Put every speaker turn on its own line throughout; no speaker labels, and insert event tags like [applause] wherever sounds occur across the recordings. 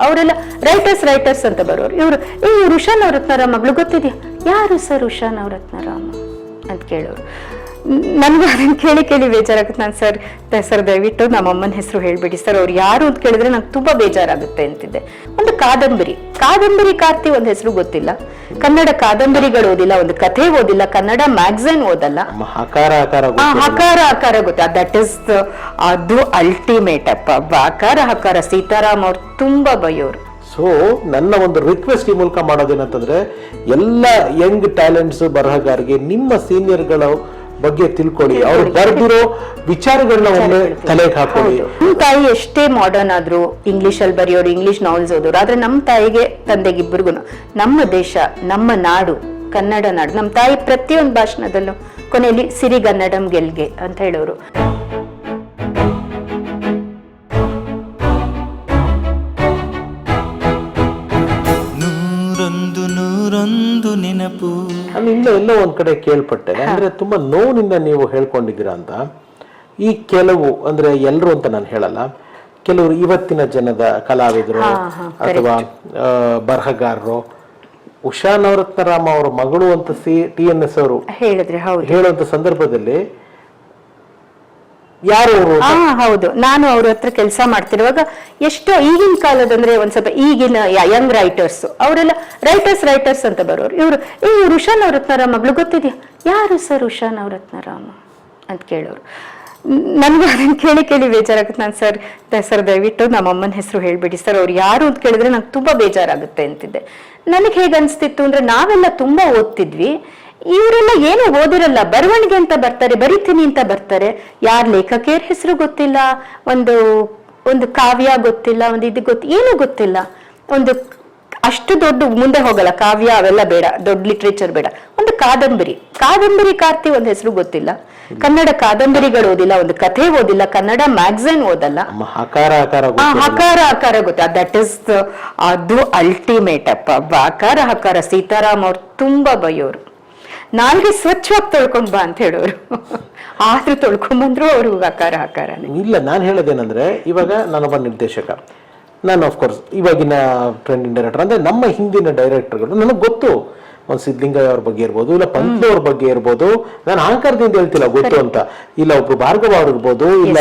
ಅವರೆಲ್ಲ writers writers ಅಂತ ಬರೋರು. ಇವರು ಈ ಇವ್ರು ಉಷಾ ನವರತ್ನರ ಮಗಳು ಗೊತ್ತಿದೆಯಾ? ಯಾರು ಸರ್ ಉಷಾ ನವರತ್ನರಾಮ ಅಂತ ಕೇಳೋರು. ನನಗೆ ಅದನ್ನ ಕೇಳಿ ಕೇಳಿ ಬೇಜಾರಾಗುತ್ತೆ. ನಾನು ಸರ್ ಸರ್ ದಯವಿಟ್ಟು ನಮ್ಮ ಅಮ್ಮನ ಹೆಸರು ಹೇಳ್ಬಿಡಿ. ಸರ್ ಅವ್ರು ಯಾರು ಅಂತ ಕೇಳಿದ್ರೆ ನಂಗೆ ತುಂಬಾ ಬೇಜಾರಾಗುತ್ತೆ ಅಂತಿದ್ದೆ. ಒಂದು ಕಾದಂಬರಿ. ಕಾದಂಬರಿ ಕಾರ್ತಿ ಒಂದು ಹೆಸರು ಗೊತ್ತಿಲ್ಲ. ಕನ್ನಡ ಕಾದಂಬರಿಗಳು ಓದಿಲ್ಲ ಒಂದು ಕಥೆ ಓದಿಲ್ಲ ಕನ್ನಡ ಮ್ಯಾಗ್ಝಿನ್ ಓದಲ್ಲ.
ಆಕಾರ ಆಕಾರ.
ಹಕಾರ ಹಕಾರ ಗೊತ್ತಾ ದಟ್ ಇಸ್ ಅದು ಅಲ್ಟಿಮೇಟ್ ಅಪ್ಪ. ಹಕಾರ ಹಕಾರ ಸೀತಾರಾಮ್ ಅವ್ರು ತುಂಬಾ ಬೈಯೋರು.
ಸೊ ನನ್ನ ಒಂದು ರಿಕ್ವೆಸ್ಟ್ ಈ ಮೂಲಕ ಮಾಡೋದೇನಂತಂದ್ರೆ ಎಲ್ಲ ಯಂಗ್ ಟ್ಯಾಲೆಂಟ್ಸ್ ಬರಹಗಾರಿಗೆ ನಿಮ್ಮ ಸೀನಿಯರ್ಗಳ ಬಗ್ಗೆ ತಿಳ್ಕೊಳ್ಳಿ. ಅವ್ರು ಬರೆದಿರೋ ವಿಚಾರಗಳನ್ನ ಒಮ್ಮೆ ತಲೆಗೆ ಹಾಕೊಳ್ಳಿ.
ನಮ್ಮ ತಾಯಿ ಎಷ್ಟೇ ಮಾಡರ್ನ್ ಆದ್ರು ಇಂಗ್ಲಿಷ್ ಅಲ್ಲಿ ಬರೆಯೋರು ಇಂಗ್ಲಿಷ್ ನಾವೆಲ್ಸ್ ಓದೋರು ಆದ್ರೆ ನಮ್ಮ ತಾಯಿಗೆ ತಂದೆಗಿಬ್ಬರಿಗೂ ನಮ್ಮ ದೇಶ ನಮ್ಮ ನಾಡು ಕನ್ನಡ ನಾಡು ನಮ್ಮ ತಾಯಿ ಪ್ರತಿಯೊಂದು ಭಾಷಣದಲ್ಲೂ ಕೊನೆಯಲ್ಲಿ ಸಿರಿಗನ್ನಡಂ ಗೆಲ್ಗೆ ಅಂತ ಹೇಳೋರು.
ಎಲ್ಲೋ ಒಂದ್ ಕಡೆ ಕೇಳ್ಪಟ್ಟೆ ಅಂದ್ರೆ ತುಂಬಾ ನೋವಿನಿಂದ ನೀವು ಹೇಳ್ಕೊಂಡಿದ್ದೀರಾ ಅಂತ. ಈ ಕೆಲವು ಅಂದ್ರೆ ಎಲ್ಲರೂ ಅಂತ ನಾನು ಹೇಳಲ್ಲ. ಕೆಲವರು ಇವತ್ತಿನ ಜನದ ಕಲಾವಿದರು ಅಥವಾ ಬರಹಗಾರರು ಉಷಾ ನವರತ್ನರಾಮ ಅವರ ಮಗಳು ಅಂತ ಸಿ ಟಿ ಎನ್ ಎಸ್ ಅವರು ಹೇಳುವಂತ ಸಂದರ್ಭದಲ್ಲಿ ಯಾರು
ಹಾ ಹೌದು. ನಾನು ಅವ್ರ ಹತ್ರ ಕೆಲಸ ಮಾಡ್ತಿರುವಾಗ ಎಷ್ಟೋ ಈಗಿನ ಕಾಲದಂದ್ರೆ ಒಂದ್ ಸ್ವಲ್ಪ ಈಗಿನ ಯಂಗ್ ರೈಟರ್ಸ್ ಅವರೆಲ್ಲ ರೈಟರ್ಸ್ ರೈಟರ್ಸ್ ಅಂತ ಬರೋರು. ಇವರು ಈ ಇವ್ರು ಉಷಾ ನವರತ್ನರ ಮಗಳು ಗೊತ್ತಿದೆಯಾ? ಯಾರು ಸರ್ ಉಷಾ ನವರತ್ನರಾಮ ಅಂತ ಕೇಳೋರು. ನನಗೆ ಅದನ್ನ ಕೇಳಿ ಕೇಳಿ ಬೇಜಾರಾಗುತ್ತೆ. ನಾನು ಸರ್ ಸರ್ ದಯವಿಟ್ಟು ನಮ್ಮ ಅಮ್ಮನ ಹೆಸರು ಹೇಳ್ಬಿಡಿ. ಸರ್, ಅವ್ರು ಯಾರು ಅಂತ ಕೇಳಿದ್ರೆ ನಂಗೆ ತುಂಬಾ ಬೇಜಾರಾಗುತ್ತೆ ಅಂತಿದ್ದೆ. ನನಗೆ ಹೇಗೆ ಅನ್ಸ್ತಿತ್ತು ಅಂದ್ರೆ ನಾವೆಲ್ಲ ತುಂಬಾ ಓದ್ತಿದ್ವಿ. ಇವರೆಲ್ಲ ಏನು ಓದಿರಲ್ಲ. ಬರವಣಿಗೆ ಅಂತ ಬರ್ತಾರೆ ಬರಿತೀನಿ ಅಂತ ಬರ್ತಾರೆ. ಯಾರ ಲೇಖಕಿಯರ ಹೆಸರು ಗೊತ್ತಿಲ್ಲ ಒಂದು ಒಂದು ಕಾವ್ಯ ಗೊತ್ತಿಲ್ಲ ಒಂದು ಇದು ಗೊತ್ತ ಏನು ಗೊತ್ತಿಲ್ಲ. ಒಂದು ಅಷ್ಟು ದೊಡ್ಡ ಮುಂದೆ ಹೋಗಲ್ಲ ಕಾವ್ಯ ಅವೆಲ್ಲ ಬೇಡ ದೊಡ್ಡ ಲಿಟ್ರೇಚರ್ ಬೇಡ. ಒಂದು ಕಾದಂಬರಿ ಕಾದಂಬರಿ ಕಾರ್ತಿ ಒಂದು ಹೆಸರು ಗೊತ್ತಿಲ್ಲ. ಕನ್ನಡ ಕಾದಂಬರಿಗಳು ಓದಿಲ್ಲ ಒಂದು ಕಥೆ ಓದಿಲ್ಲ ಕನ್ನಡ ಮ್ಯಾಗ್ಝಿನ್ ಓದಲ್ಲ.
ಆಕಾರ ಆಕಾರ
ಹಕಾರ ಹಕಾರ ಗೊತ್ತಾ ದಟ್ ಇಸ್ ಅದು ಅಲ್ಟಿಮೇಟ್ ಅಪ್ಪ. ಹಕಾರ ಹಕಾರ ಸೀತಾರಾಮ್ ಅವ್ರು ತುಂಬಾ ಬೈಯೋರು. ನಾಲ್ಗೆ ಸ್ವಚ್ಛವಾಗಿ ತೊಳ್ಕೊಂಡ್ ಬಾ ಅಂತ ಹೇಳೋರು. ಆದ್ರೂ ತೊಳ್ಕೊಂಡ್ ಬಂದ್ರು ಆಕಾರ ಆಕಾರ
ಇಲ್ಲ, ನಾನು ಹೇಳೋದೇನಂದ್ರೆ, ಇವಾಗ ನಾನೊಬ್ಬ ನಿರ್ದೇಶಕ. ನಾನು ಆಫ್ಕೋರ್ಸ್ ಇವಾಗಿನ ಟ್ರೆಂಡಿಂಗ್ ಡೈರೆಕ್ಟರ್ ಅಂದ್ರೆ ನಮ್ಮ ಹಿಂದಿನ ಡೈರೆಕ್ಟರ್ಗಳು ನನಗೆ ಗೊತ್ತು. ಒಂದು ಸಿದ್ಧಲಿಂಗಯ್ಯ ಅವ್ರ ಬಗ್ಗೆ ಇರ್ಬೋದು ಇಲ್ಲ ಅವ್ರ ಬಗ್ಗೆ ಇರ್ಬೋದು. ನಾನು ಅಹಂಕಾರದಿಂದ ಹೇಳ್ತಿಲ್ಲ ಗೊತ್ತು ಅಂತ. ಇಲ್ಲ ಒಬ್ರು ಭಾರ್ಗವ ಅವ್ರು ಇರ್ಬೋದು ಇಲ್ಲ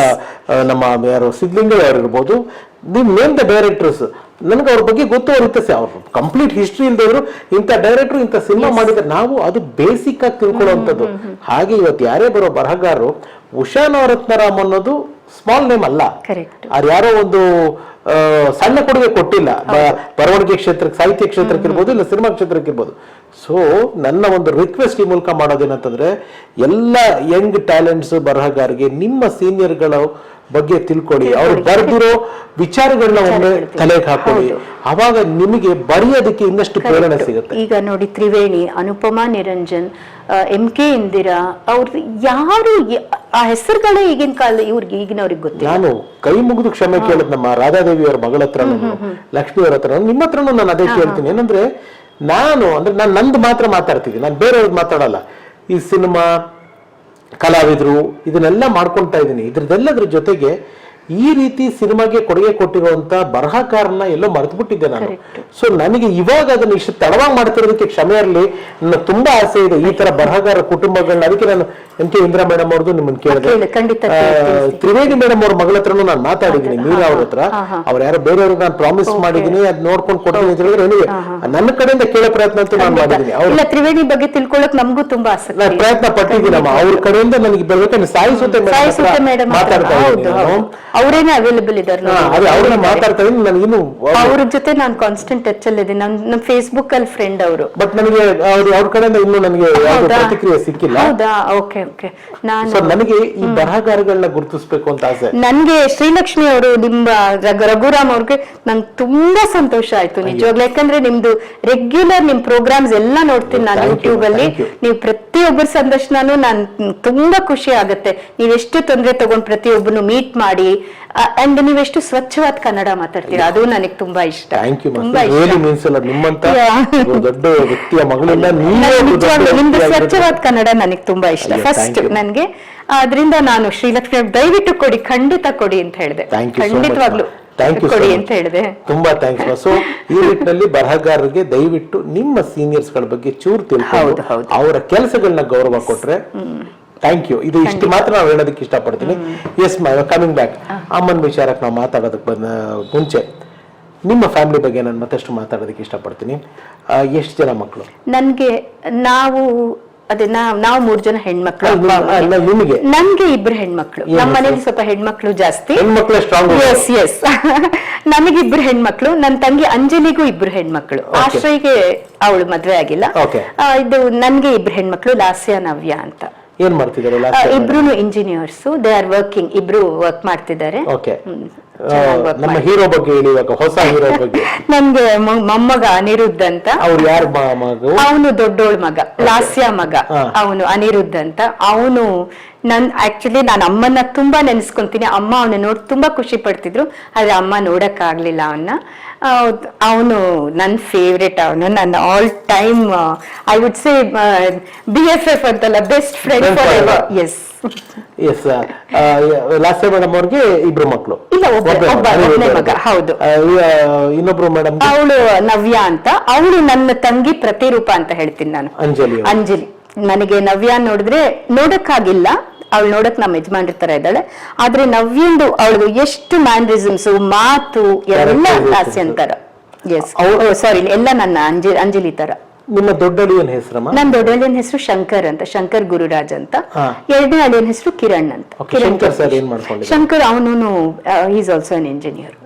ನಮ್ಮ ಯಾರು ಸಿದ್ಧಲಿಂಗಯ್ಯ ಅವ್ರು ಇರ್ಬೋದು. ನೀವು ನೇಮ್ ದ ಡೈರೆಕ್ಟರ್ಸ್. ನನಗೆ ಅವ್ರ ಬಗ್ಗೆ ಗೊತ್ತು ಅವ್ರ ಇತ್ತ ಅವ್ರು ಕಂಪ್ಲೀಟ್ ಹಿಸ್ಟ್ರಿ ಇಲ್ದಿದ್ರು ಇಂಥ ಡೈರೆಕ್ಟರ್ ಇಂಥ ಸಿನಿಮಾ ಮಾಡಿದ್ರೆ ನಾವು ಅದು ಬೇಸಿಕ್ ಆಗಿ ತಿಳ್ಕೊಳ್ಳುವಂಥದ್ದು. ಹಾಗೆ ಇವತ್ತು ಯಾರೇ ಬರೋ ಬರಹಗಾರರು ಉಷಾ ನವರತ್ನರಾಮ್ ಅನ್ನೋದು ಸ್ಮಾಲ್ ನೇಮ್ ಅಲ್ಲ. ಅವ್ರು ಯಾರೋ ಒಂದು ಸಣ್ಣ ಕೊಡುಗೆ ಕೊಟ್ಟಿಲ್ಲ. ಬರವಣಿಗೆ ಕ್ಷೇತ್ರಕ್ಕೆ, ಸಾಹಿತ್ಯ ಕ್ಷೇತ್ರಕ್ಕೆ ಇರ್ಬೋದು, ಇಲ್ಲ ಸಿನಿಮಾ ಕ್ಷೇತ್ರಕ್ಕೆ ಇರ್ಬೋದು. ಸೊ ನನ್ನ ಒಂದು ರಿಕ್ವೆಸ್ಟ್ ಈ ಮೂಲಕ ಮಾಡೋದೇನಂತಂದ್ರೆ, ಎಲ್ಲ ಯಂಗ್ ಟ್ಯಾಲೆಂಟ್ಸ್ ಬರಹಗಾರರಿಗೆ ನಿಮ್ಮ ಸೀನಿಯರ್ಗಳ ಬಗ್ಗೆ ತಿಳ್ಕೊಳ್ಳಿ. ಅವ್ರು ಬರ್ದಿರೋ ವಿಚಾರಗಳನ್ನ ಒಮ್ಮೆ ತಲೆಗೆ ಹಾಕೊಳ್ಳಿ. ಅವಾಗ ನಿಮಗೆ ಬರೆಯೋದಕ್ಕೆ ಇನ್ನಷ್ಟು ಪ್ರೇರಣೆ ಸಿಗುತ್ತೆ.
ಈಗ ನೋಡಿ ತ್ರಿವೇಣಿ ಅನುಪಮಾ ನಿರಂಜನ್ ಎಂ ಕೆ ಇಂದಿರಾ ಅವ್ರದ್ದು ಯಾರು ಆ ಹೆಸರುಗಳೇ ಈಗಿನ ಕಾಲ ಇವ್ರಿಗೆ ಈಗಿನವ್ರಿಗೆ ಗೊತ್ತಿಲ್ಲ.
ನಾನು ಕೈ ಮುಗಿದು ಕ್ಷಮೆ ಕೇಳಿದ್ ನಮ್ಮ ರಾಧಾದೇವಿ ಅವ್ರ ಮಗಳ ಹತ್ರ ಲಕ್ಷ್ಮಿ ಅವ್ರ ಹತ್ರ ನಿಮ್ಮ ಹತ್ರನೂ ನಾನು ಅದೇ ಕೇಳ್ತೀನಿ. ಏನಂದ್ರೆ ನಾನು ಅಂದ್ರೆ ನಾನು ನಂದು ಮಾತ್ರ ಮಾತಾಡ್ತಿದ್ದೀನಿ. ನಾನು ಬೇರೆಯವ್ರದ್ದು ಮಾತಾಡಲ್ಲ. ಈ ಸಿನಿಮಾ ಕಲಾವಿದರು ಇದನ್ನೆಲ್ಲ ಮಾಡ್ಕೊಳ್ತಾ ಇದ್ದೀನಿ. ಇದ್ರದ್ದೆಲ್ಲದ್ರ ಜೊತೆಗೆ ಈ ರೀತಿ ಸಿನಿಮಾಗೆ ಕೊಡುಗೆ ಕೊಟ್ಟಿರುವಂತ ಬರಹಕಾರನ ಎಲ್ಲೋ ಮರೆತುಬಿಟ್ಟಿದ್ದೆ ನಾನು. ಸೊ ನನಗೆ ಇವಾಗ ಅದನ್ನ ಇಷ್ಟು ತಡವಾಗಿ ಮಾಡ್ತಿರೋದಕ್ಕೆ ಕ್ಷಮೆ ಇರಲಿ. ನನ್ನ ತುಂಬಾ ಆಸೆ ಇದೆ ಈ ತರ ಬರಹಗಾರ ಕುಟುಂಬಗಳನ್ನ. ಅದಕ್ಕೆ ನಾನು ಎಂ ಕೆ ಇಂದಿರಾ ಮೇಡಮ್ ಅವ್ರದ್ದು ನಿಮ್ಮನ್ನ ಕೇಳಿದೆ. ತ್ರಿವೇಣಿ ಮೇಡಮ್ ಅವ್ರ ಮಗಳ ಹತ್ರನೂ ನಾನು ಮಾತಾಡಿದ್ದೀನಿ ಮೀರಾ ಅವ್ರ ಹತ್ರ. ಅವ್ರ ಯಾರೋ ಬೇರೆಯವ್ರಿಗೆ ನಾನು ಪ್ರಾಮಿಸ್ ಮಾಡಿದ್ದೀನಿ ಅದ್ ನೋಡ್ಕೊಂಡು ಕೊಡ್ತೀನಿ ಅಂತ ಹೇಳಿದ್ರೆ ನನಗೆ ನನ್ನ ಕಡೆಯಿಂದ ಕೇಳೋ ಪ್ರಯತ್ನ ಅಂತ ನಾನು ಮಾಡಿದ್ದೀನಿ. ಅವ್ರು
ತ್ರಿವೇಣಿ ಬಗ್ಗೆ ತಿಳ್ಕೊಳ್ಳೋಕೆ ನಮಗೂ ತುಂಬಾ ಆಸಕ್ತಿ.
ನಾನು ಪ್ರಯತ್ನ ಪಟ್ಟಿದ್ದೀನಮ್ಮ ಅವ್ರ ಕಡೆಯಿಂದ ನನಗೆ ಬರ್ಬೇಕಂದ್ರೆ ಸಾಯಿಸುತ್ತೆ ಮಾತಾಡ್ತಾ ಇದ್ದೀನಿ
ಅವರೇನೆ ಅವೈಲೇಬಲ್ ಇದ್ದಾರೆ
ಅದೇ ಅವ್ರನ್ನ ಮಾತಾಡ್ತಾ ಇದ್ದೀನಿ ನನಗಿನ್ನು
ಅವ್ರ ಜೊತೆ ನಾನು ಕಾನ್ಸ್ಟೆಂಟ್ ಟಚ್ ಅಲ್ಲಿ ಇದ್ದೀನಿ. ನಮ್ ನಮ್ ಫೇಸ್ಬುಕ್ ಅಲ್ಲಿ ಫ್ರೆಂಡ್ ಅವರು.
ಬಟ್ ನನಗೆ ಅವ್ರ ಅವ್ರ ಕಡೆಯಿಂದ ಇನ್ನು ನನಗೆ ಯಾವ್ದು ಪ್ರತಿಕ್ರಿಯೆ ಸಿಕ್ಕಿಲ್ಲ.
ಹೌದಾ? ಓಕೆ ಓಕೆ ನಾನು
ನನಗೆ ಈ ಬರಹಗಾರಗಳನ್ನ ಗುರುತಿಸ್ಬೇಕು ಅಂತ ಆಸೆ.
ನನ್ಗೆ ಶ್ರೀಲಕ್ಷ್ಮಿ ಅವರು ನಿಮ್ಮ ರಘು- ರಘುರಾಮ್ ಅವ್ರಿಗೆ ನಂಗೆ ತುಂಬಾ ಸಂತೋಷ ಆಯ್ತು ನಿಜವಾಗ್ಲೂ. ಯಾಕಂದ್ರೆ ನಿಮ್ದು ರೆಗ್ಯುಲರ್ ನಿಮ್ ಪ್ರೋಗ್ರಾಮ್ಸ್ ಎಲ್ಲ ನೋಡ್ತೀನಿ ನಾನು
Thank you,
ಯೂಟ್ಯೂಬ್ ಅಲ್ಲಿ.
thank you.
ನೀವು ಪ್ರತಿಯೊಬ್ಬರ ಸಂದರ್ಶನನು ನಾನ್ ತುಂಬಾ ಖುಷಿ ಆಗುತ್ತೆ. ನೀವೆಷ್ಟು ತೊಂದರೆ ತಗೊಂಡ್ ಪ್ರತಿಯೊಬ್ಬನು ಮೀಟ್ ಮಾಡಿ ಅಂಡ್ ನೀವೆಷ್ಟು ಸ್ವಚ್ಛವಾದ ಕನ್ನಡ ಮಾತಾಡ್ತೀರಾ ಅದು ನನಗೆ ತುಂಬಾ ಇಷ್ಟ.
ಥ್ಯಾಂಕ್ ಯು ನಿಮ್ಮಂತ ದೊಡ್ಡ ವ್ಯಕ್ತಿಯ [laughs]
ನಿಮ್ದು ಸ್ವಚ್ಛವಾದ ಕನ್ನಡ ನನಗೆ ತುಂಬಾ ಇಷ್ಟ. ಫಸ್ಟ್ ನನಗೆ. ಅದರಿಂದ ನಾನು ಶ್ರೀಲಕ್ಷ್ಮಿ ದಯವಿಟ್ಟು ಕೊಡಿ ಖಂಡಿತ ಕೊಡಿ ಅಂತ ಹೇಳಿದೆ. ಖಂಡಿತವಾಗ್ಲು.
ಥ್ಯಾಂಕ್ ಯು
ಕೊಡಿ ಅಂತ ಹೇಳಿದೆ.
ತುಂಬಾ ಥ್ಯಾಂಕ್ಸ್ ಸೊ ಈ ನಿಟ್ಟಿನಲ್ಲಿ ಬರಹಗಾರರಿಗೆ ದಯವಿಟ್ಟು ನಿಮ್ಮ ಸೀನಿಯರ್ಸ್ಗಳ ಬಗ್ಗೆ ಚೂರು ತಿಳ್ಕೊಂಡು. ಅವರ ಕೆಲಸಗಳನ್ನ ಗೌರವ ಕೊಟ್ರೆ ಥ್ಯಾಂಕ್ ಯು ಇದು ಇಷ್ಟು ಮಾತ್ರ ನಾವು ಹೇಳೋದಕ್ಕೆ ಇಷ್ಟಪಡ್ತೀನಿ. ಎಸ್ ಮೈ ಕಮಿಂಗ್ ಬ್ಯಾಕ್ ಅಮ್ಮನ ವಿಚಾರಕ್ಕೆ ನಾವು ಮಾತಾಡೋದಕ್ಕೆ ಬಂದ ಮುಂಚೆ ನಿಮ್ಮ ಫ್ಯಾಮಿಲಿ ಬಗ್ಗೆ ನಾನು ಮತ್ತಷ್ಟು ಮಾತಾಡೋದಕ್ಕೆ ಇಷ್ಟಪಡ್ತೀನಿ. ಎಷ್ಟು ಜನ ಮಕ್ಕಳು?
ನನಗೆ ನಾವು ಅದೇ ನಾವ್ ನಾವು ಮೂರ್ ಜನ ಹೆಣ್ಮಕ್ಳು.
ನಿಮಗೆ?
ನನ್ಗೆ ಇಬ್ರು ಹೆಣ್ಮಕ್ಳು. ನಮ್ಮ ಮನೇಲಿ ಸ್ವಲ್ಪ ಹೆಣ್ಮಕ್ಳು ಜಾಸ್ತಿ. ಎಸ್ ಎಸ್ ನನಗಿಬ್ರು ಹೆಣ್ಮಕ್ಳು. [laughs] ನನ್ನ ತಂಗಿ ಅಂಜಲಿಗೂ ಇಬ್ರು ಹೆಣ್ಮಕ್ಳು. ಆಶ್ರಯಿಗೆ ಅವಳು ಮದ್ವೆ ಆಗಿಲ್ಲ. ಇದು ನನ್ಗೆ ಇಬ್ರು ಹೆಣ್ಮಕ್ಳು ಲಾಸ್ಯ ನವ್ಯ ಅಂತ.
ಏನ್ ಮಾಡ್ತಿದ್ದಾರೆ
ಇಬ್ರು ಇಂಜಿನಿಯರ್ಸ್ ದೇ ಆರ್ ವರ್ಕಿಂಗ್ ಇಬ್ರು ವರ್ಕ್ ಮಾಡ್ತಿದ್ದಾರೆ.
ಓಕೆ ನಮ್ಮ ಹೀರೋ ಬಗ್ಗೆ ಹೇಳಿ ಇವಾಗ ಹೊಸ ಹೀರೋ [laughs] ಬಗ್ಗೆ?
ನಮ್ಗೆ ಮೊಮ್ಮಗ ಅನಿರುದ್ಧ ಅಂತ.
ಅವ್ರು ಯಾರು
ಅವನು ದೊಡ್ಡೋಳ್ ಮಗ ಲಾಸ್ಯ ಮಗ.
ಅವನು
ಅನಿರುದ್ಧ ಅಂತ. ಅವನು ನನ್ ಆಕ್ಚುಲಿ ನಾನು ಅಮ್ಮನ್ನ ತುಂಬಾ ನೆನೆಸ್ಕೊಂತೀನಿ. ಅಮ್ಮ ಅವನ ನೋಡಿ ತುಂಬಾ ಖುಷಿ ಪಡ್ತಿದ್ರು. ಆದ್ರೆ ಅಮ್ಮ ನೋಡಕ್ ಆಗ್ಲಿಲ್ಲ ಅವನ್ನ ಅವನು ನನ್ನ ಫೇವ್ರೆಟ್ ಅವನು. ನನ್ನ all time I would say B F F ಅಂತಲ್ಲ best friend
forever
S
S last madam ಅವ್ರಿಗೆ ಇಬ್ರು ಮಕ್ಕಳು
ಇಲ್ಲ, ಒಬ್ಬ- ಒಬ್ಬ- ಮಗ, ಹೌದು.
ಇನ್ನೊಬ್ರು ಮೇಡಮ್
ಅವಳು ನವ್ಯ ಅಂತ. ಅವಳು ನನ್ನ ತಂಗಿ ಪ್ರತಿರೂಪ ಅಂತ ಹೇಳ್ತೀನಿ ನಾನು.
ಅಂಜಲಿ
ಅಂಜಲಿ. ನನಗೆ ನವ್ಯ ನೋಡಿದ್ರೆ ನೋಡಕ್ಕಾಗಿಲ್ಲ. ಅವಳು ನೋಡಕ್ ನಮ್ಮ ಯಜಮಾನ್ರ ತರ ಇದ್ದಾಳೆ. ಆದ್ರೆ ನವ್ಯಂದು ಅವಳು ಎಷ್ಟು ಮ್ಯಾನ್ರಿಸಮ್ಸ್ ಮಾತು ಎಲ್ಲ. ಹಾಸ್ಯ ಅಂತಾರ. ಎಸ್ ಸಾರಿ ಎಲ್ಲ ನನ್ನ ಅಂಜಲಿ ಅಂಜಲಿ ತರ.
ನಿಮ್ಮ ದೊಡ್ಡಳಿ ಹೆಸರು
ನನ್ನ ದೊಡ್ಡಳಿಯನ ಹೆಸರು ಶಂಕರ್ ಅಂತ ಶಂಕರ್ ಗುರುರಾಜ್ ಅಂತ. ಎರಡನೇ ಅಳಿಯನ ಹೆಸರು ಕಿರಣ್ ಅಂತ.
ಕಿರಣ್ ಶಂಕರ್
ಅವನು ಈಸ್ ಆಲ್ಸೋ ಅನ್ ಇಂಜಿನಿಯರ್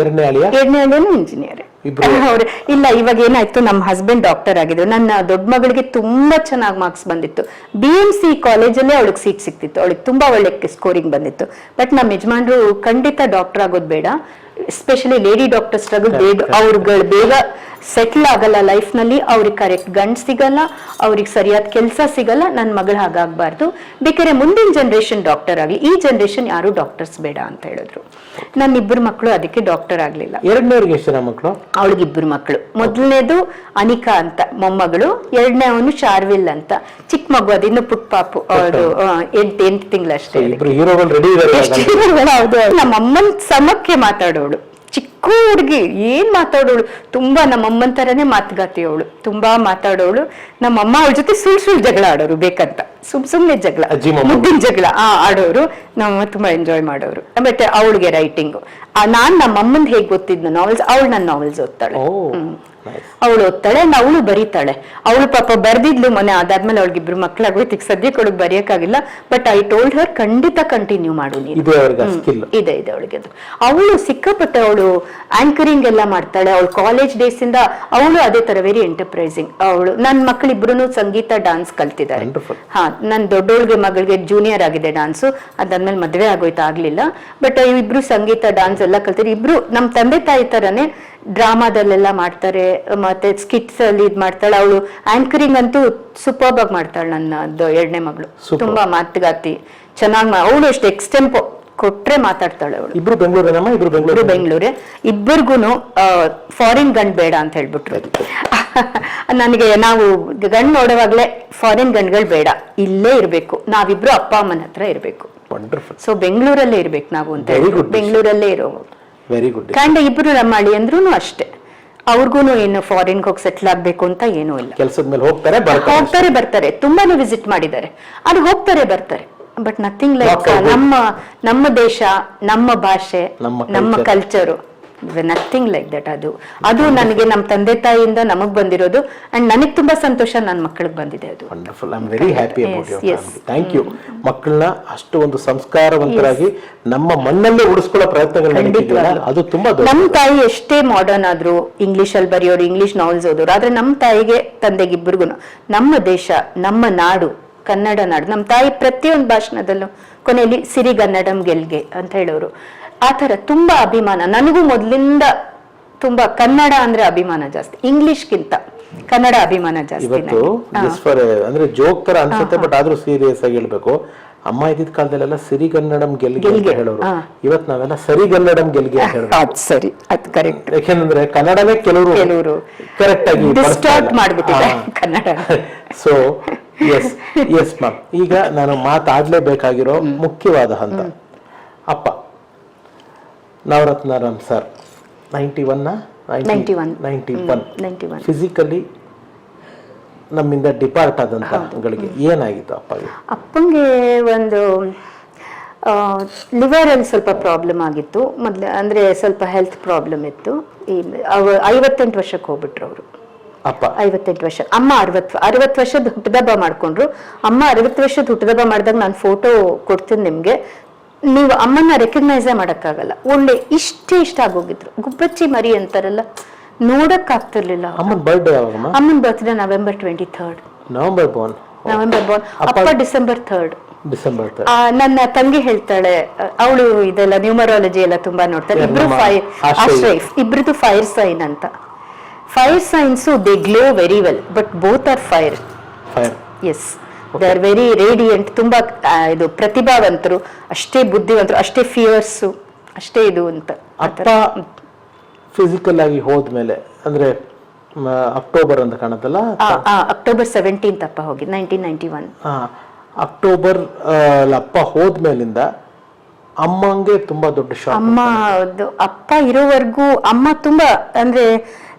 ಎರಡನೇ ಅಳಿಯ?
ಎರಡನೇ ಅಳಿಯನು ಇಂಜಿನಿಯರ್? ಅವ್ರು ಇಲ್ಲ, ಇವಾಗ ಏನಾಯ್ತು? ನಮ್ಮ ಹಸ್ಬೆಂಡ್ ಡಾಕ್ಟರ್ ಆಗಿದ್ರು. ನನ್ನ ದೊಡ್ಡ ಮಗಳಿಗೆ ತುಂಬಾ ಚೆನ್ನಾಗಿ ಮಾರ್ಕ್ಸ್ ಬಂದಿತ್ತು. ಬಿ ಎಂ ಸಿ ಕಾಲೇಜಲ್ಲೇ ಅವಳಿಗೆ ಸೀಟ್ ಸಿಕ್ತಿತ್ತು. ಅವಳಿಗೆ ತುಂಬಾ ಒಳ್ಳೆ ಸ್ಕೋರಿಂಗ್ ಬಂದಿತ್ತು. ಬಟ್ ನಮ್ಮ ಯಜಮಾನ್ರು ಖಂಡಿತ ಡಾಕ್ಟರ್ ಆಗೋದು ಬೇಡ. ಎಸ್ಪೆಷಲಿ ಲೇಡಿ ಸ್ಟ್ರಗಲ್ ಬೇಗ ಅವ್ರುಗಳು ಬೇಗ ಸೆಟ್ಲ್ ಆಗಲ್ಲ ಲೈಫ್ನಲ್ಲಿ ಅವ್ರಿಗೆ ಕರೆಕ್ಟ್ ಗಂಡ್ ಸಿಗಲ್ಲ ಅವ್ರಿಗೆ ಸರಿಯಾದ ಕೆಲಸ ಸಿಗಲ್ಲ ನನ್ನ ಮಗಳು ಹಾಗಾಗ್ಬಾರ್ದು. ಬೇಕಾದ್ರೆ ಮುಂದಿನ ಜನರೇಷನ್ ಡಾಕ್ಟರ್ ಆಗಲಿ ಈ ಜನರೇಷನ್ ಯಾರು ಡಾಕ್ಟರ್ಸ್ ಬೇಡ ಅಂತ ಹೇಳಿದ್ರು. ನನ್ನ ಇಬ್ಬರು ಮಕ್ಕಳು ಅದಕ್ಕೆ ಡಾಕ್ಟರ್ ಆಗ್ಲಿಲ್ಲ.
ಎರಡನೇವ್ರಿಗೆ ಎಷ್ಟು ಮಕ್ಕಳು
ಅವಳಿಗೆ ಇಬ್ಬರು ಮಕ್ಕಳು ಮೊದಲನೇದು ಅನಿಕಾ ಅಂತ ಮೊಮ್ಮಗಳು. ಎರಡನೇ ಅವನು ಶಾರ್ವಿಲ್ ಅಂತ. ಚಿಕ್ಕ ಮಗು ಅದು ಇನ್ನು ಪುಟ್ ಪಾಪು ಅವಳು ಎಂಟು ಎಂಟು ತಿಂಗಳಷ್ಟೇ
ಹೀರೋಗಳು
ಹೌದು ನಮ್ಮ ಅಮ್ಮನ್ ಸಮಕ್ಕೆ ಮಾತಾಡೋಳು ಚಿಕ್ಕ ಹುಡುಗಿ ಏನ್ ಮಾತಾಡೋಳು? ತುಂಬಾ ನಮ್ಮ ಅಮ್ಮನ ತರನೇ ಮಾತುಗಾತಿ ಅವಳು ತುಂಬಾ ಮಾತಾಡೋಳು. ನಮ್ಮ ಅಮ್ಮ ಅವಳ ಜೊತೆ ಸುಳ್ ಸುಳ್ ಜಗಳ ಆಡೋರು ಬೇಕಂತ. ಸುಮ್ ಸುಮ್ನೆ ಜಗಳ. ಮುದ್ದಿನ ಜಗಳ ಆ ಆಡೋರು. ನಮ್ಮಮ್ಮ ತುಂಬಾ ಎಂಜಾಯ್ ಮಾಡೋರು. ಮತ್ತೆ ಅವಳಿಗೆ ರೈಟಿಂಗ್ ನಾನ್ ನಮ್ಮ ಅಮ್ಮನ್ ಹೇಗ್ ಗೊತ್ತಿದ್ನ ನಾವೆಲ್ಸ್ ಅವಳು ನನ್ನ ನಾವೆಲ್ಸ್ ಓದ್ತಾಳೆ. ಅವಳು ಓದ್ತಾಳೆ ಅವಳು ಬರೀತಾಳೆ. ಅವಳು ಪಾಪ ಬರ್ದಿದ್ಲು ಮೊನ್ನೆ ಅದಾದ್ಮೇಲೆ ಅವಳಿಗೆ ಇಬ್ರು ಮಕ್ಳಾಗೋಯ್ತು ಈಗ ಸದ್ಯಕ್ಕೆ ಅವಳಿಗೆ ಬರೆಯಕ್ಕಾಗಿಲ್ಲ ಬಟ್ ಐ ಟೋಲ್ಡ್ ಹರ್ ಖಂಡಿತ ಕಂಟಿನ್ಯೂ ಮಾಡು ನೀನು.
ಇದೆ
ಇದೆ ಅವಳಿಗೆ ಅದು. ಅವಳು ಸಿಕ್ಕಾಪಟ್ಟೆ ಅವಳು ಆಂಕರಿಂಗ್ ಎಲ್ಲ ಮಾಡ್ತಾಳೆ. ಅವಳು ಕಾಲೇಜ್ ಡೇಸ್ ಇಂದ ಅವಳು ಅದೇ ತರ ವೆರಿ ಎಂಟರ್ಪ್ರೈಸಿಂಗ್ ಅವಳು ನನ್ನ ಮಕ್ಕಳಿಬ್ರು ಸಂಗೀತ ಡಾನ್ಸ್ ಕಲ್ತಿದ್ದಾರೆ. ಹಾ ನನ್ ದೊಡ್ಡೋಳ್ಗೆ ಮಗಳಿಗೆ ಜೂನಿಯರ್ ಆಗಿದೆ ಡಾನ್ಸ್ ಅದಾದ್ಮೇಲೆ ಮದ್ವೆ ಆಗೋಯ್ತು ಆಗ್ಲಿಲ್ಲ. ಬಟ್ ಇಬ್ರು ಸಂಗೀತ ಡಾನ್ಸ್ ಎಲ್ಲ ಕಲ್ತಿದ್ರು ಇಬ್ರು ನಮ್ ತಂದೆ ತಾಯಿ ತರನೇ ಡ್ರಾಮಾದಲ್ಲೆಲ್ಲ ಮಾಡ್ತಾರೆ ಮತ್ತೆ ಸ್ಕಿಟ್ಸ್ ಅಲ್ಲಿ ಇದ್ ಮಾಡ್ತಾಳೆ. ಅವಳು ಆಂಕರಿಂಗ್ ಅಂತೂ ಸೂಪರ್ಬ್ ಆಗಿ ಮಾಡ್ತಾಳೆ ನನ್ನ ಎರಡನೇ ಮಗಳು. ತುಂಬಾ ಮಾತುಗಾತಿ ಚೆನ್ನಾಗಿ ಅವಳು ಎಷ್ಟು ಎಕ್ಸ್ಟೆಂಪೋ ಕೊಟ್ರೆ ಮಾತಾಡ್ತಾಳೆ ಅವಳು.
ಇಬ್ರು ಬೆಂಗಳೂರೇನಮ್ಮ ಇಬ್ರು ಬೆಂಗಳೂರು.
ಬೆಂಗಳೂರೇ ಇಬ್ಬರಿಗೂ ಫಾರಿನ್ ಗಂಡ್ ಬೇಡ ಅಂತ ಹೇಳ್ಬಿಟ್ರು. [laughs] ನನಗೆ ನಾವು ಗಂಡ್ ನೋಡುವಾಗ್ಲೇ ಫಾರಿನ್ ಗಂಡ್ಗಳು ಬೇಡ. ಇಲ್ಲೇ ಇರ್ಬೇಕು. ನಾವಿಬ್ರು ಅಪ್ಪ ಅಮ್ಮನ ಹತ್ರ ಇರ್ಬೇಕು. ಸೊ ಬೆಂಗಳೂರಲ್ಲೇ ಇರ್ಬೇಕು ನಾವು ಅಂತ. ಬೆಂಗಳೂರಲ್ಲೇ ಇರೋ
ವೆರಿ ಗುಡ್
ಕಂಡ ಇಬ್ರು ರಮಾಳಿ ಅಂದ್ರೂ ಅಷ್ಟೇ. ಅವ್ರಿಗೂ ಏನು ಫಾರಿನ್ಗೆ ಹೋಗಿ ಸೆಟ್ಲ್ ಆಗ್ಬೇಕು ಅಂತ ಏನೂ ಇಲ್ಲ.
ಕೆಲಸದ ಮೇಲೆ ಹೋಗ್ತಾರೆ ಬರ್ತಾರೆ
ಹೋಗ್ತಾರೆ ಬರ್ತಾರೆ. ತುಂಬಾನೇ ವಿಸಿಟ್ ಮಾಡಿದ್ದಾರೆ. ಅದು ಹೋಗ್ತಾರೆ ಬರ್ತಾರೆ. But nothing like. ನಮ್ಮ ನಮ್ಮ ದೇಶ ನಮ್ಮ ಭಾಷೆ
ನಮ್ಮ.
ಕಲ್ಚರು ನಥಿಂಗ್ ಲೈಕ್ ದಟ್ ಅದು. ಅದು ನನಗೆ ನಮ್ಮ ತಂದೆ ತಾಯಿಯಿಂದ ನಮಗ್ ಬಂದಿರೋದು ಅಂಡ್ ನನಗ್ ತುಂಬಾ ಸಂತೋಷ ನನ್ನ ಮಕ್ಕಳಿಗೆ ಬಂದಿದೆ ಅದು.
Wonderful I am very happy about your thank you ಮಕ್ಕಳನ್ನ ಅಷ್ಟು ಒಂದು ಸಂಸ್ಕಾರವಂತರಾಗಿ ನಮ್ಮ ಮಣ್ಣಲ್ಲೇ ಉಳಿಸ್ಕೊಳ್ಳೋ ಪ್ರಯತ್ನಗಳು ನಡೀತಿದೆಯಲ್ಲ ಅದು ತುಂಬಾ ನಮ್ಮ
ನಮ್ ತಾಯಿ ಎಷ್ಟೇ ಮಾಡರ್ನ್ ಆದ್ರು ಇಂಗ್ಲಿಷ್ ಅಲ್ಲಿ ಬರೆಯೋರು ಇಂಗ್ಲಿಷ್ ನಾವೆಲ್ಸ್ ಓದೋರು ಆದ್ರೆ ನಮ್ಮ ತಾಯಿಗೆ ತಂದೆಗೆ ಇಬ್ಬರಿಗೂ ನಮ್ಮ ದೇಶ ನಮ್ಮ ನಾಡು ಕನ್ನಡ ನಾಡು ನಮ್ಮ ತಾಯಿ ಪ್ರತಿಯೊಂದು ಭಾಷಣದಲ್ಲೂ ಕೊನೆಯಲ್ಲಿ ಸಿರಿಗನ್ನಡಂ ಗೆಲ್ಗೆ ಅಂತ ಹೇಳೋರು. ಆ ತರ ತುಂಬಾ ಅಭಿಮಾನ. ನನಗೂ ಮೊದ್ಲಿಂದ ತುಂಬಾ ಕನ್ನಡ ಅಂದ್ರೆ ಅಭಿಮಾನ ಜಾಸ್ತಿ. ಇಂಗ್ಲಿಷ್ಗಿಂತ ಕನ್ನಡ ಅಭಿಮಾನ ಜಾಸ್ತಿ
ಇವತ್ತು. ಫಾರ್ ಅಂದ್ರೆ ಜೋಕ್ ತರ ಅನ್ಸುತ್ತೆ ಬಟ್ ಆದ್ರೂ ಸೀರಿಯಸ್ ಆಗಿ ಹೇಳ್ಬೇಕು. ಅಮ್ಮ ಇದ್ದಿದ್ ಕಾಲದಲ್ಲೆಲ್ಲ ಸಿರಿ ಕನ್ನಡಂ ಅಂತ
ಗೆಲ್ಗೆ,
ಹೇಳೋರು. ಇವತ್ ನಾವೆಲ್ಲ ಸರಿಗನ್ನಡಂ ಗೆಲ್ಗೆ ಅಂತ ಹೇಳೋರು.
ಅದ್ ಸರಿ ಅದ್ ಕರೆಕ್ಟ್
ಯಾಕೆಂದ್ರೆ ಕನ್ನಡವೇ ಕೆಲವರು
ಕೆಲವರು
ಕರೆಕ್ಟ್ ಆಗಿ
ಡಿಸ್ಟಾರ್ಟ್ ಮಾಡ್ಬಿಟ್ಟಿದೆ Kannada.
So S S ma'am ಈಗ ನಾನು ಮಾತಾಡ್ಲೇಬೇಕಾಗಿರೋ ಮುಖ್ಯವಾದ ಹಂತ. ಅಪ್ಪ. Navaratnaram sir. Ninety one
91.
Ninety one
ninety one
physically ನಮ್ಮಿಂದ ಡಿಪಾರ್ಟ್ ಆದಂತಗಳಿಗೆ ಏನಾಗಿತ್ತು ಅಪ್ಪಗೆ?
ಅಪ್ಪಂಗೆ ಒಂದು ಲಿವರಲ್ಲಿ ಸ್ವಲ್ಪ ಪ್ರಾಬ್ಲಮ್ ಆಗಿತ್ತು. ಮೊದಲು ಅಂದರೆ ಸ್ವಲ್ಪ ಹೆಲ್ತ್ ಪ್ರಾಬ್ಲಮ್ ಇತ್ತು. ಈ ಅವ ಐವತ್ತೆಂಟು ವರ್ಷಕ್ಕೆ ಹೋಗ್ಬಿಟ್ರು ಅವರು.
ಅಪ್ಪ.
ಐವತ್ತೆಂಟು ವರ್ಷ. ಅಮ್ಮ ಅರವತ್ತು ಅರವತ್ತು ವರ್ಷದ ಹುಟ್ಟದಬ್ಬ ಮಾಡ್ಕೊಂಡ್ರು. ಅಮ್ಮ ಅರವತ್ತು ವರ್ಷದ ಹುಟ್ಟದಬ್ಬ ಮಾಡಿದಾಗ ನಾನು ಫೋಟೋ ಕೊಡ್ತೀನಿ ನಿಮಗೆ. ನೀವು ಅಮ್ಮನ್ನ ರೆಕಗ್ನೈಸೇ ಮಾಡೋಕ್ಕಾಗಲ್ಲ. ಒಳ್ಳೆ ಇಷ್ಟೇ ಇಷ್ಟ ಆಗೋಗಿದ್ರು. ಗುಬ್ಬಚ್ಚಿ ಮರಿ ಅಂತಾರಲ್ಲ ನೋಡಕ್ಕಾಗ್ತಿರ್ಲಿಲ್ಲ
ಅಮ್ಮನ ಬರ್ಡೇ ಯಾವಾಗಮ್ಮ
ಅಮ್ಮನ birthday November twenty third
November born
November born ಅಪ್ಪ ಡಿಸೆಂಬರ್ ಥರ್ಡ್
ಡಿಸೆಂಬರ್
ನನ್ನ ತಂಗಿ ಹೇಳ್ತಾಳೆ ಅವಳು ಇದೆಲ್ಲ ನ್ಯೂಮರಾಲಜಿ ಎಲ್ಲ ತುಂಬಾ ನೋಡ್ತಾಳೆ ಇಬ್ರು ಫೈರ್ ಇಬ್ರದ್ದು ಫೈರ್ ಸೈನ್ ಅಂತ. Fire signs they glow very well but both are fires they are very radiant ತುಂಬಾ ಇದು ಪ್ರತಿಭಾವಂತರು ಅಷ್ಟೇ ಬುದ್ಧಿವಂತರು ಅಷ್ಟೇ ಫಿಯರ್ಸು ಅಷ್ಟೇ ಇದು ಅಂತ.
ಅಪ್ಪ ಫಿಸಿಕಲ್ ಆಗಿ ಹೋದ್ಮೇಲೆ ಅಂದ್ರೆ ಅಕ್ಟೋಬರ್ ಅಂತ ಕಾಣುತ್ತಲ್ಲ?
ಅಕ್ಟೋಬರ್ ಸೆವೆಂಟೀನ್ತ್ ಅಪ್ಪ ಹೋಗಿ ನೈನ್ಟೀನ್ ನೈನ್ಟಿ ಒನ್
ಅಕ್ಟೋಬರ್ ಅಪ್ಪ ಹೋದ್ಮೇಲಿಂದ ಅಮ್ಮಂಗೆ ತುಂಬಾ ದೊಡ್ಡ ಶಾಕ್
ಅಮ್ಮ ಅಪ್ಪ ಇರೋವರೆಗೂ ಅಮ್ಮ ತುಂಬಾ ಅಂದ್ರೆ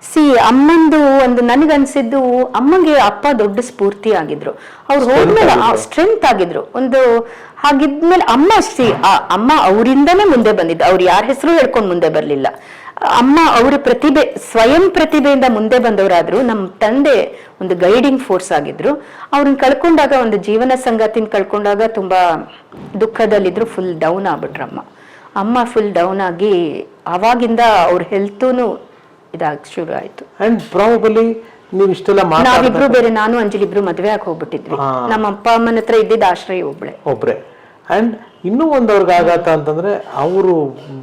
ಸಿ ಅಮ್ಮಂದು ಒಂದು ನನಗನ್ಸಿದ್ದು ಅಮ್ಮಂಗೆ ಅಪ್ಪ ದೊಡ್ಡ ಸ್ಫೂರ್ತಿ ಆಗಿದ್ರು. ಅವ್ರು ಹೋದ್ಮೇಲೆ ಸ್ಟ್ರೆಂತ್ ಆಗಿದ್ರು. ಒಂದು ಹಾಗಿದ್ಮೇಲೆ ಅಮ್ಮ ಸಿ ಅಮ್ಮ ಅವರಿಂದನೇ ಮುಂದೆ ಬಂದಿದ್ದು. ಅವ್ರು ಯಾರ ಹೆಸರು ಹೇಳ್ಕೊಂಡು ಮುಂದೆ ಬರಲಿಲ್ಲ. ಅಮ್ಮ ಅವರ ಪ್ರತಿಭೆ ಸ್ವಯಂ ಪ್ರತಿಭೆಯಿಂದ ಮುಂದೆ ಬಂದವರಾದ್ರು. ನಮ್ಮ ತಂದೆ ಒಂದು ಗೈಡಿಂಗ್ ಫೋರ್ಸ್ ಆಗಿದ್ರು. ಅವ್ರನ್ನ ಕಳ್ಕೊಂಡಾಗ ಒಂದು ಜೀವನ ಸಂಗಾತಿನ ಕಳ್ಕೊಂಡಾಗ ತುಂಬಾ ದುಃಖದಲ್ಲಿದ್ರು. ಫುಲ್ ಡೌನ್ ಆಗ್ಬಿಟ್ರಮ್ಮ ಅಮ್ಮ. ಫುಲ್ ಡೌನ್ ಆಗಿ ಅವಾಗಿಂದ ಅವ್ರ ಹೆಲ್ತೂನು ಇದಾಗ ಶುರು ಆಯ್ತು
ಅಂಡ್ ಪ್ರಾಬಲಿ ನೀವು ಇಷ್ಟೆಲ್ಲ
ನಾವಿಬ್ರು ಬೇರೆ ನಾನು ಅಂಜಲಿ ಇಬ್ರು ಮದ್ವೆ ಆಗಿ ಹೋಗ್ಬಿಟ್ಟಿದ್ವಿ. ನಮ್ಮ ಅಪ್ಪ ಅಮ್ಮನ ಹತ್ರ ಇದ್ದಿದ್ದ ಆಶ್ರಯ ಒಬ್ಳೆ.
ಒಬ್ರೆ. ಅಂಡ್ ಇನ್ನೂ ಒಂದ್ ಅವ್ರಿಗೆ ಆಘಾತ ಅಂತಂದ್ರೆ ಅವರು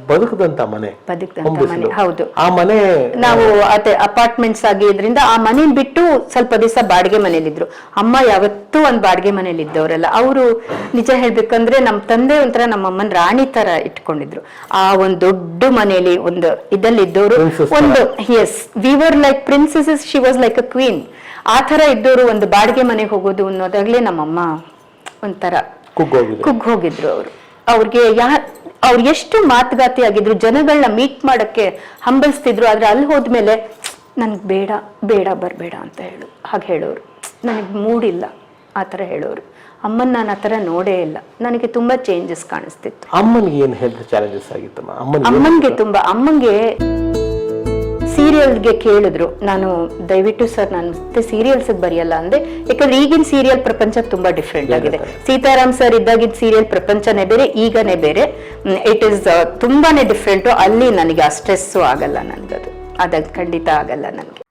ಬದುಕದಂತ ಮನೆ.
ಬದುಕ್ದಂತ ಮನೆ ಹೌದು.
ಆ ಮನೆ
ನಾವು ಅದೇ ಅಪಾರ್ಟ್ಮೆಂಟ್ಸ್ ಆಗಿ ಇದ್ರಿಂದ ಆ ಮನೆ ಬಿಟ್ಟು ಸ್ವಲ್ಪ ದಿವಸ ಬಾಡಿಗೆ ಮನೇಲಿದ್ರು ಅಮ್ಮ ಯಾವತ್ತೂ ಒಂದ್ ಬಾಡಿಗೆ ಮನೇಲಿ ಇದ್ದವರಲ್ಲ ಅವರು ನಿಜ ಹೇಳ್ಬೇಕಂದ್ರೆ ನಮ್ ತಂದೆ ಒಂಥರ ನಮ್ಮ ಅಮ್ಮನ ರಾಣಿ ತರ ಇಟ್ಕೊಂಡಿದ್ರು. ಆ ಒಂದ್ ದೊಡ್ಡ ಮನೇಲಿ ಒಂದು
ಇದಲ್ಲಿದ್ದವರು
ಒಂದು yes we were like princesses she was like a queen ಆ ತರ ಇದ್ದವರು ಒಂದು ಬಾಡಿಗೆ ಮನೆಗೆ ಹೋಗೋದು ಅನ್ನೋದಾಗ್ಲೇ ನಮ್ಮಮ್ಮ ಒಂಥರ
ಕುಗ್ಗೋಗಿದೆ.
ಕುಗ್ಗ್ ಹೋಗಿದ್ರು ಅವರು. ಅವ್ರಿಗೆ ಯಾ ಅವ್ರು ಎಷ್ಟು ಮಾತುಗಾತಿ ಆಗಿದ್ರು ಜನಗಳನ್ನ ಮೀಟ್ ಮಾಡಕ್ಕೆ ಹಂಬಲಿಸ್ತಿದ್ರು ಆದ್ರೆ ಅಲ್ಲಿ ಹೋದ್ಮೇಲೆ ನನ್ಗೆ ಬೇಡ ಬೇಡ ಬರಬೇಡ ಅಂತ ಹೇಳು ಹಾಗೆ ಹೇಳೋರು. ನನಗೆ ಮೂಡಿಲ್ಲ ಆ ಥರ ಹೇಳೋರು. ಅಮ್ಮನ ನಾನು ಆ ಥರ ನೋಡೇ ಇಲ್ಲ. ನನಗೆ ತುಂಬಾ ಚೇಂಜಸ್ ಕಾಣಿಸ್ತಿತ್ತು.
ಅಮ್ಮನಿಗೆ ಏನು ಹೆಲ್ತ್ ಚಾಲೆಂಜಸ್ ಆಗಿತ್ತಮ್ಮ? ಅಮ್ಮನಿಗೆ
ತುಂಬಾ ಅಮ್ಮಂಗೆ ಸೀರಿಯಲ್ಗೆ ಕೇಳಿದ್ರು. ನಾನು ದಯವಿಟ್ಟು ಸರ್ ನಾನು ಮತ್ತೆ ಸೀರಿಯಲ್ಸ್ ಬರೆಯಲ್ಲ ಅಂದೆ ಯಾಕಂದ್ರೆ ಈಗಿನ ಸೀರಿಯಲ್ ಪ್ರಪಂಚ ತುಂಬಾ ಡಿಫ್ರೆಂಟ್ ಆಗಿದೆ. ಸೀತಾರಾಮ್ ಸರ್ ಇದ್ದಾಗಿದ್ದ ಸೀರಿಯಲ್ ಪ್ರಪಂಚನೇ ಬೇರೆ ಈಗನೇ ಬೇರೆ. ಇಟ್ ಇಸ್ ತುಂಬಾನೇ ಡಿಫ್ರೆಂಟು ಅಲ್ಲಿ ನನಗೆ ಆ ಸ್ಟ್ರೆಸ್ಸು ಆಗಲ್ಲ ನನಗದು. ಅದ ಖಂಡಿತ ಆಗಲ್ಲ ನನಗೆ.